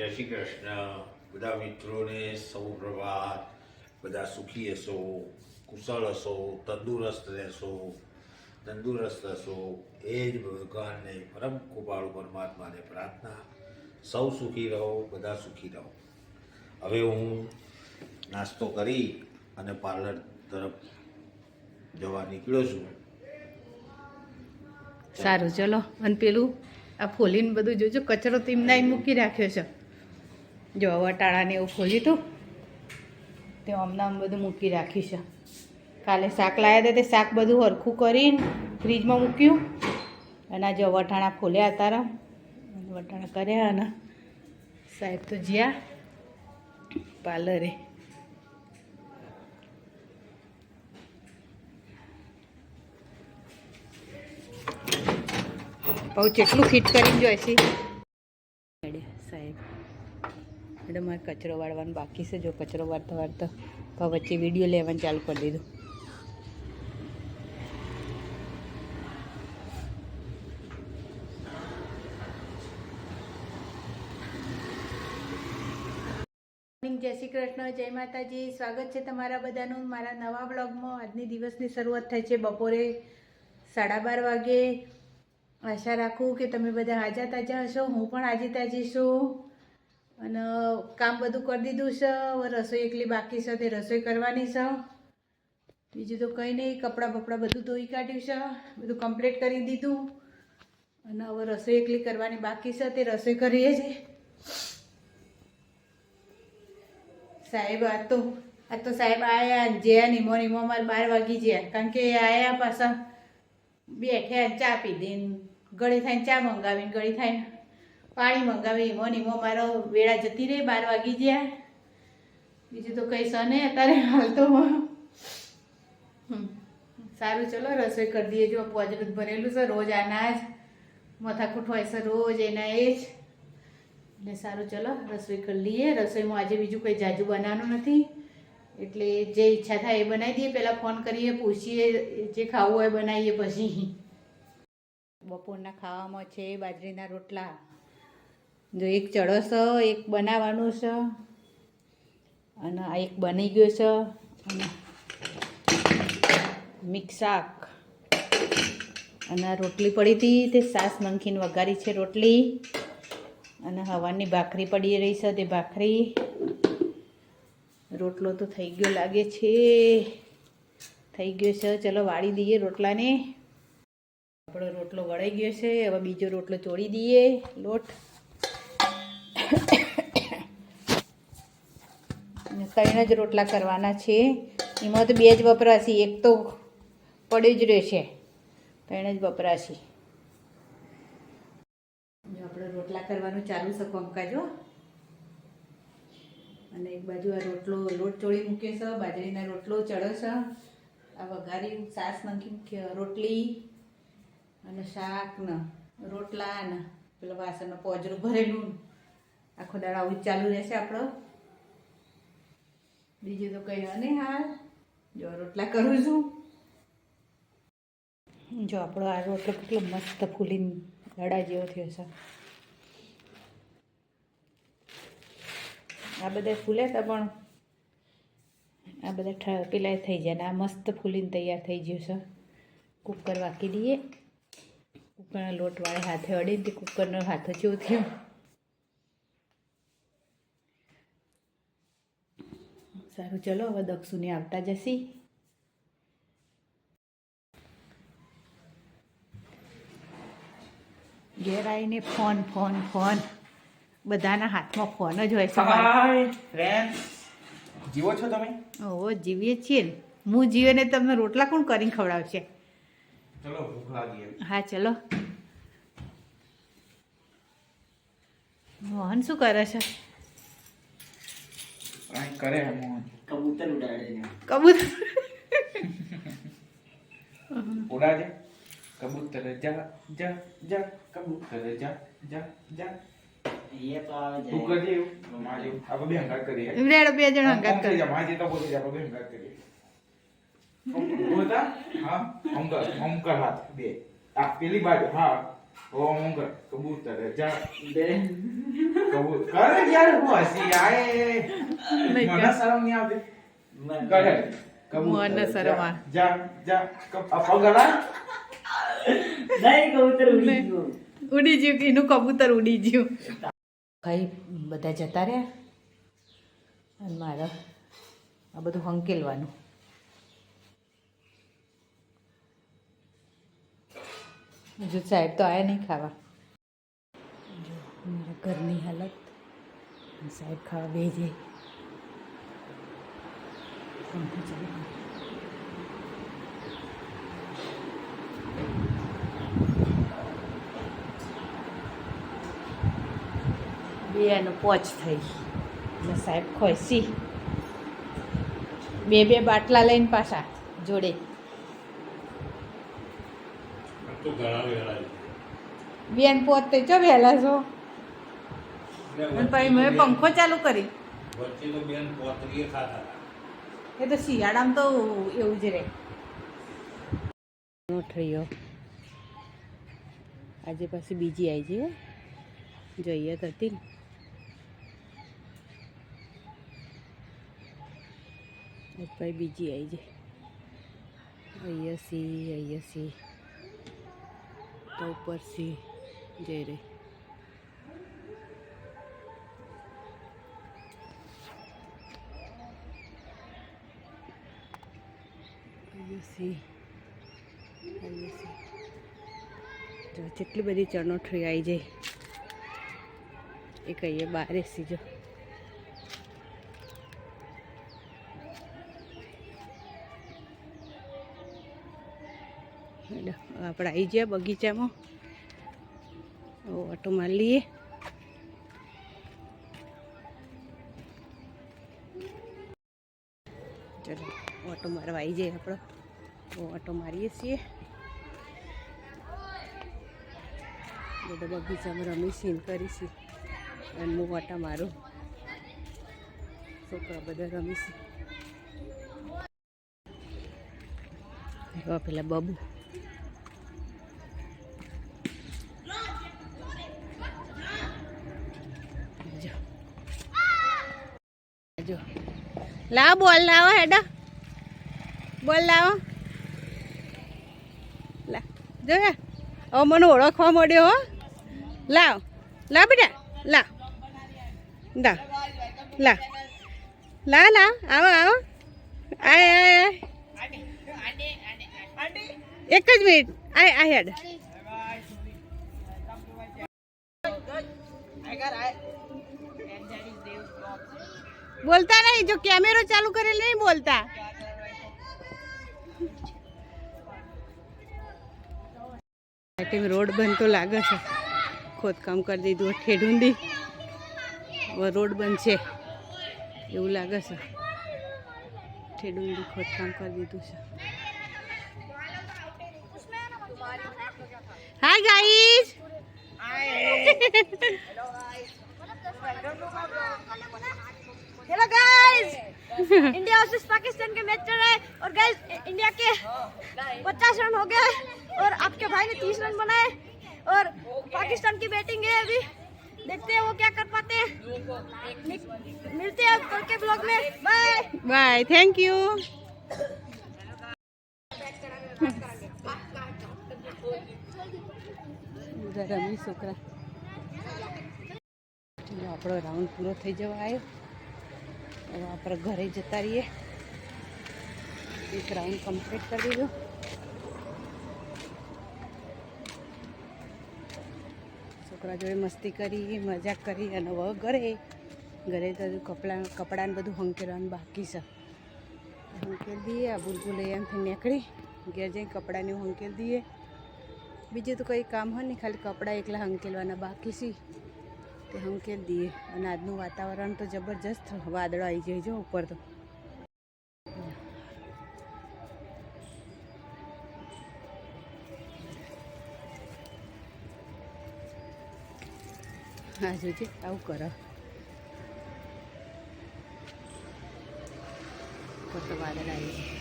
જય શ્રી કૃષ્ણ. બધા મિત્રોને સૌ પ્રભાત બધા સુખી હશો, કુશળ હશો, તંદુરસ્ત રહેશો, તંદુરસ્ત હશો. એ જ ભગવાનને પરમ કૃપાળુ પરમાત્માને પ્રાર્થના. સૌ સુખી રહો, બધા સુખી રહો. હવે હું નાસ્તો કરી અને પાર્લર તરફ જવા નીકળ્યો છું. સારું, ચલો. અને પેલું આ ફોલીને બધું જોજો, કચરો તો એમના મૂકી રાખ્યો છે. જો વટાણાને એવું ખોલ્યું હતું તે હમણાં બધું મૂકી રાખ્યું છે. કાલે શાક લાવ્યા હતા તે શાક બધું હરખું કરીને ફ્રીજમાં મૂક્યું. અને આ જો વટાણા ખોલ્યા હતા વટાણા કર્યા અને સાહેબ તો જ્યાં પાર્લરે. પહોંચેટલું ફિટ કરીને જોઈશી. સાહેબ એટલે મારે કચરો વાળવાનું બાકી છે. જો કચરો વાળતા વાળતા તો વચ્ચે વીડિયો લેવાનું ચાલુ કરી દીધું. જય શ્રી કૃષ્ણ, જય માતાજી. સ્વાગત છે તમારા બધાનું મારા નવા બ્લોગમાં આજની દિવસની શરૂઆત થાય છે બપોરે સાડા બાર વાગે. આશા રાખું કે તમે બધા હાજા તાજા હશો. હું પણ આજે તાજી છું. અને કામ બધું કરી દીધું છે. હવે રસોઈ એકલી બાકી છે, તે રસોઈ કરવાની છે. બીજું તો કંઈ નહીં, કપડાં બપડાં બધું ધોઈ કાઢ્યું છે. બધું કમ્પ્લીટ કરી દીધું. અને હવે રસોઈ એકલી કરવાની બાકી છે, તે રસોઈ કરીએ છીએ. સાહેબ, આ તો આ તો સાહેબ આયા જ્યાં નિમો નિમો મારે બાર વાગી ગયા. કારણ કે આયા પાછા બેઠ્યા ચા પી દઈને ગળી થઈને ચા મંગાવીને ગળી થઈને પાણી મંગાવી ઈમો નીમો મારો વેળા જતી રહી, બાર વાગી ગયા. બીજું તો કંઈ સને અત્યારે હાલ તો. સારું, ચલો રસોઈ કરી દઈએ. જો પોજરું ભરેલું છે, રોજ અનાજ મથાકૂટ હોય છે રોજ, એના એ જ. એટલે સારું, ચલો રસોઈ કરી લઈએ. રસોઈમાં આજે બીજું કંઈ જાજુ બનાવવાનું નથી. એટલે જે ઈચ્છા થાય એ બનાવી દઈએ. પહેલાં ફોન કરીએ, પૂછીએ, જે ખાવું હોય બનાવીએ પછી. બપોરના ખાવામાં છે બાજરીના રોટલા. જો એક ચડો છે એક બનાવવાનું છે અને આ એક બની ગયો છે અને મિક્સ શાક. અને રોટલી પડી હતી, તે સાસ નંખીને વઘારી છે રોટલી. અને હવાની ભાખરી પડી રહી છે, તે ભાખરી. રોટલો તો થઈ ગયો લાગે છે. થઈ ગયો છે. ચલો વાળી દઈએ રોટલાને. આપણો રોટલો વળાઈ ગયો છે. હવે બીજો રોટલો ચોળી દઈએ. લોટ. ત્રણ જ રોટલા કરવાના છે. એમાં તો બે જ વપરાશી, એક તો પડ્યો જ રહેશે. ત્રણ જ વપરાશી. આપણે રોટલા કરવાનું ચાલુ છે પંકાજો અને એક બાજુ આ રોટલો, લોટ ચોળી મૂક્યો છે, બાજરીના રોટલો ચડો છે. આ વઘારી, સાસ નાખી રોટલી અને શાક ને રોટલા ને પેલા વાસણનો પોજરું ભરેલું. આખો દાડો આવું જ ચાલુ રહેશે આપણો. બીજું તો કંઈ નહીં હાલ. જો રોટલા કરું છું. જો આપણો આ રોટલો કેટલો મસ્ત ફૂલીને દડા જેવો થયો છે. આ બધા ફૂલે હતા પણ આ બધા પેલા થઈ જાય ને આ મસ્ત ફૂલીને તૈયાર થઈ ગયું છે. કુકર વાકી દઈએ. કુકરના લોટ વાળે હાથે અડીને કુકરનો હાથો જેવું થયું. સારું ચલો હવે દક્ષુને આવતા જશી ઘેર આવીને ફોન ફોન ફોન. બધાના હાથમાં ફોન જ હોય ફ્રેન્ડ્સ જીવો છો તમે? ઓ જીવીએ છીએ ને. હું જીવે ને તમને રોટલા કોણ કરીને ખવડાવશે? ચલો ભૂખ લાગી હા ચલો. મોહન શું કરે છે? કાંઈ કરે મોહન કબૂતર ઉડાડે કબૂતર? ઉડાડે? કબૂતર જા જા જા કબૂતર જા જા જા. એ તો આવે તું કરજે એવું. મારે આપણે બે હંગાત કરીએ એમ બે જણ હંગાત આમ થઈ કરે. જા, મારે જેટલા બોલી આપણે બે હંગાત કરીએ. બોલતા હા. ઓમ કર હાથ બે. આ પેલી બાજુ હા. ઓમ કર કબૂતર જા. બે. કબૂતર કરે યાર હું હસી આય. નહીં મને. શરમ નહીં આવતી? કબૂતર મને શરમ આ. જા જા પગલા નહીં કબૂતર ઉડી. ગયું. ઉડી ગયું એનું કબૂતર ઉડી ગયું? કઈ બધા જતા રહ્યા? અને મારે આ બધું હંકેલવાનું. હજુ સાહેબ તો આયા નહીં ખાવા. જો મારા ઘરની હાલત. સાહેબ ખાવા બે જાય. બે એનો પોચ થઈ. એટલે સાહેબ ખોસી બે બે બાટલા લઈને પાછા જોડે. તો પોત તો બેન પોતે ચો વહેલા છો? પછી મેં પંખો ચાલુ કરી. વચ્ચે તો બેન પોતરીએ ખાતા. એ તો શિયાળામાં તો એવું જ રહે. નોઠરીઓ આજે પાછી બીજી આવી હો. જોઈએ હતી પછી બીજી આવી જાય અહીંયા સી અહીંયા સી તો ઉપર સી જઈ રહી. અહીંયા સી અહીંયા સી જો કેટલી બધી ચણોઠળી આવી જાય એ કહીએ બારે એસી જો. આપણે આવી ગયા બગીચામાં. ઓટો મારી લઈએ. ચલો, ઓટો મારવા આવી જાય આપણો. ઓટો મારીએ છીએ. બધા બગીચામાં રમી સીન કરીશી અને હું ઓટા મારું. છોકરા બધા રમીશી પેલા બબુ. જો. લાવો બોલ લાવો હેડા. બોલ લાવો. લા જો હવે મને ઓળખવા મળ્યો હો. લાવ. લા બેટા. લા દા લા લા લા આવો આવો. આય આય એક જ મિનિટ. આય આ હેડ. બોલતા નહીં. જો કેમેરો ચાલુ કરેલ નહીં બોલતા. ટાઈમ રોડ બંધ તો લાગે છે. ખોદકામ કરી દીધું ઠેડુંદી હવે રોડ બંધ છે. એવું લાગે છે. ઠેડુંદી ખોદકામ કરી દીધું છે. Hi guys India versus Pakistan के मैच चल रहा है और गाइस इंडिया के पचास रन हो गए हैं और आपके भाई ने तीस रन बनाए और पाकिस्तान की बैटिंग है अभी देखते हैं वो क्या कर पाते हैं मिल- मिलते हैं कल के ब्लॉग में बाय બાય થેન્ક યુ બધા રમી છોકરા ચલો આપણો રાઉન્ડ પૂરો થઈ જવા આવ્યો હવે આપણે ઘરે જતા રહીએ. એક રાઉન્ડ કમ્પ્લીટ કરી દીધો. છોકરા જોડે મસ્તી કરી, મજાક કરી અને હવે ઘરે. ઘરે તો કપડાં, કપડાને બધું હંકેરવાનું બાકી છે. હંકેલ દઈએ, આ બુલબુલ એમથી નીકળી. ઘેર જઈને કપડાને હંકેલ દઈએ. બીજું તો કંઈ કામ હોય ને ખાલી કપડાં એકલા હંકેલવાના બાકી છે. તે સંકેત દઈએ અને આજનું વાતાવરણ તો જબરજસ્ત વાદળો આવી જાય જો ઉપર તો. હા જોજે આવું કરો. તો વાદળ આવી જાય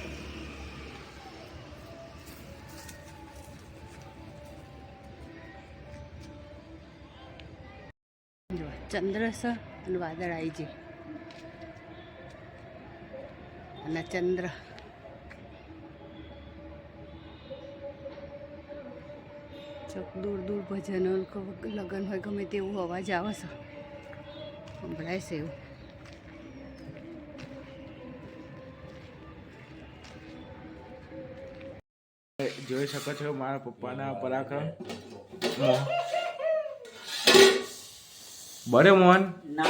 જો ચંદ્ર છે અને વાદળ આવી છે અને ચંદ્ર. ચોક દૂર દૂર ભજનો લગ્ન હોય ગમે તેવું અવાજ આવે છે. સંભળાય છે એવું. જોઈ શકો છો મારા પપ્પાના પરાક્રમ? બરે મોહન. ના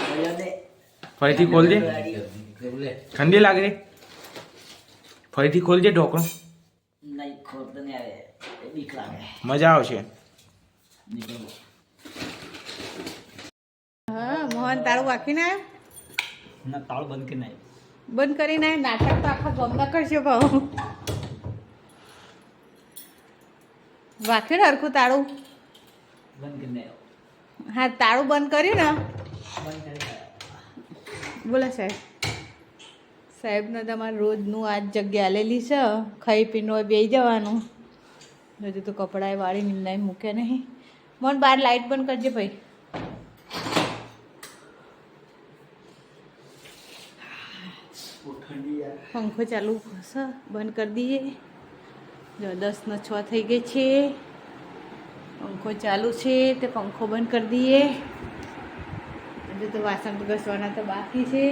ફરીથી ખોલજે ઠંડી લાગે રે ફરીથી ખોલજે ઢોકળું. નહીં ખોલતો નહીં આવે. એ બીક લાગે. મજા આવશે. હા મોહન તારું બાકી ના ના તાળું બંધ કરી નાય બંધ કરીને નાટક તો આખા ગમના કરશે ભાવ. વાંક્યું ને હરખું તાળું. બંધ કરી નાખ હા તાળું બંધ કર્યું ને? બોલા સાહેબ. સાહેબને તમારે રોજનું આ જ જગ્યા આલેલી છે. ખાઈ પીને હોય બેસી જવાનું. હજુ તો કપડાએ વાળી નિંદાઈ મૂકે નહીં. મન બહાર લાઇટ બંધ કરજે ભાઈ. બહુ પંખો ચાલુ છે બંધ કરી દઈએ. જો દસનો છ થઈ ગઈ છે. પંખો ચાલુ છે, તે પંખો બંધ કરી દઈએ. હજુ તો વાસણ ઘસવાના તો બાકી છે.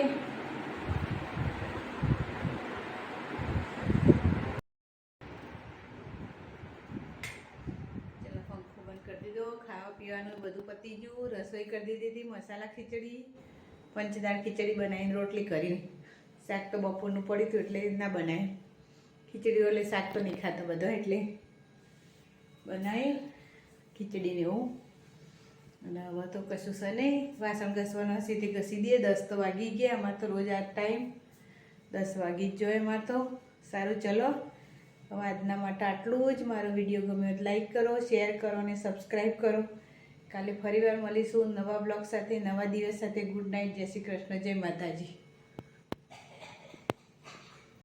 ચલો, પંખો બંધ કરી દીધો. ખાવા પીવાનું બધું પતી ગયું. રસોઈ કરી દીધી હતી, મસાલા ખીચડી, પંચદાળ ખીચડી બનાવીને રોટલી કરી. શાક તો બપોરનું પડ્યું હતું એટલે ના બનાવ્યું ખીચડી એટલે શાક તો નહીં ખાતો બધો, એટલે બનાવી ખીચડીને એવું. અને હવે તો કશું છે નહીં. વાસણ ઘસવાના હશે તે ઘસી દઈએ. દસ તો વાગી ગયા. અમારે તો રોજ આ ટાઈમ દસ વાગી જ જોઈએ એમાં તો. સારું, ચલો. હવે આજના માટે આટલું જ. મારો વીડિયો ગમ્યો તો લાઈક કરો શેર કરો અને સબસ્ક્રાઈબ કરો. કાલે ફરીવાર મળીશું નવા બ્લોગ સાથે, નવા દિવસ સાથે. ગુડ નાઇટ જય શ્રી કૃષ્ણ. જય માતાજી.